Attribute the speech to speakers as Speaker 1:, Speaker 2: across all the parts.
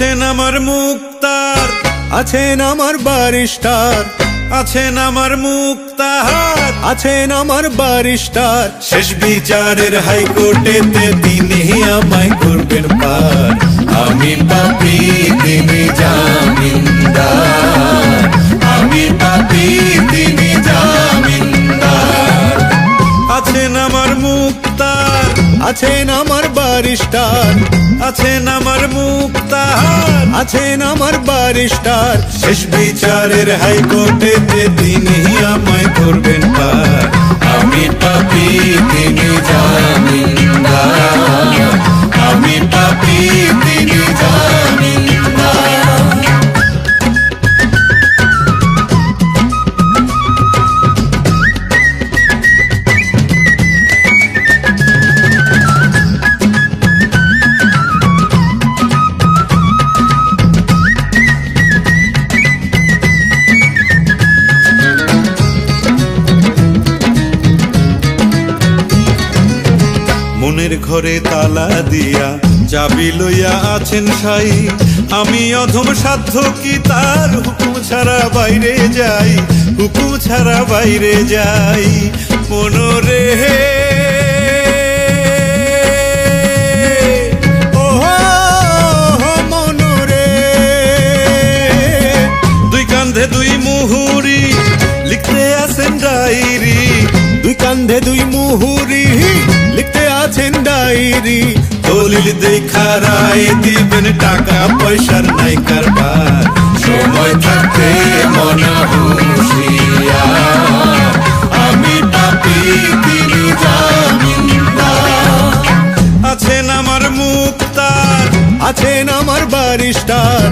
Speaker 1: আমার মুক্তার,
Speaker 2: আছেন আমার বারিস্টার
Speaker 1: আছেন আমার মুক্তার,
Speaker 2: আছেন আমার বারিস্টার
Speaker 1: শেষ বিচারের হাইকোর্টেতে তিনি আমায় করবেন পার। আমি পাপি, তিনি জামিনদার। আমি পাপি, তিনি জামিনদার। আছেন আমার মুক্তার,
Speaker 2: আছেন আমার বারিস্টার
Speaker 1: আছেন আমার মুক্তার
Speaker 2: আছেন আমার বারিস্টার।
Speaker 1: শেষ বিচারের হাইকোর্টেতে তিনি মনের ঘরে তালা দিয়া চাবি লইয়া আছেন সাই। আমি অধম সাধ্য কি তার হুকুম ছাড়া বাইরে যাই? হুকুম ছাড়া বাইরে যাই। মনরে কান্ধে দুই মুহুরি আছেন দলিল দেখা রায় দিবেন টাকা, পয়সার নাই কারবার। সময় থাকতে মনা আমি পাপি তিনি আছেন আমার মুক্তার,
Speaker 2: আছেন আমার বারিস্টার।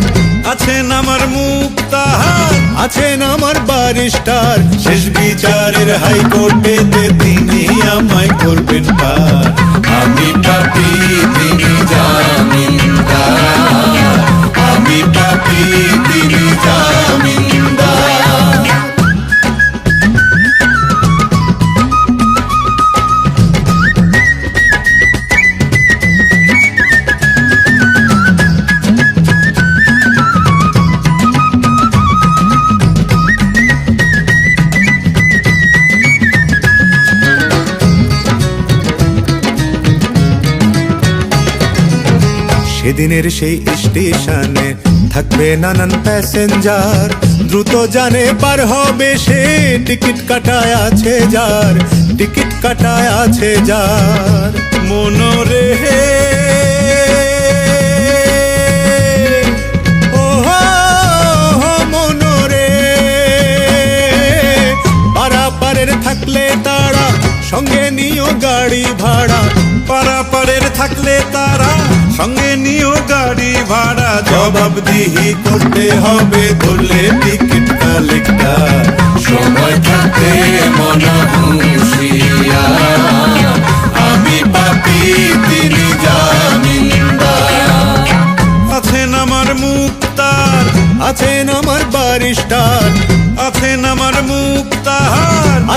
Speaker 1: আছেন আমার মুক্তার,
Speaker 2: আছেন আমার বারিস্টার।
Speaker 1: শেষ বিচারের হাইকোর্টেতে তিনি আমায় করবেন পার।
Speaker 2: সেদিনের সেই স্টেশনে থাকবে নানান প্যাসেঞ্জার। দ্রুত জানে পার হবে সে, টিকিট কাটায় আছে যার, টিকিট কাটায় আছে যার।
Speaker 1: মনোরে
Speaker 2: থাকলে তারা, সঙ্গে নিও গাড়ি ভাড়া।
Speaker 1: পারাপারের থাকলে তারা সঙ্গে নিও গাড়ি ভাড়া। জবাবদিহি করতে হবে, ধরলে টিকিট কালেক্টার। সময় থাকতে মনা হুঁশিয়ার আমি পাপি, তিনি জামিনদার। আছেন আমার মুক্তার,
Speaker 2: আছেন আমার বারিস্টার।
Speaker 1: আছেন আমার মুক্তার।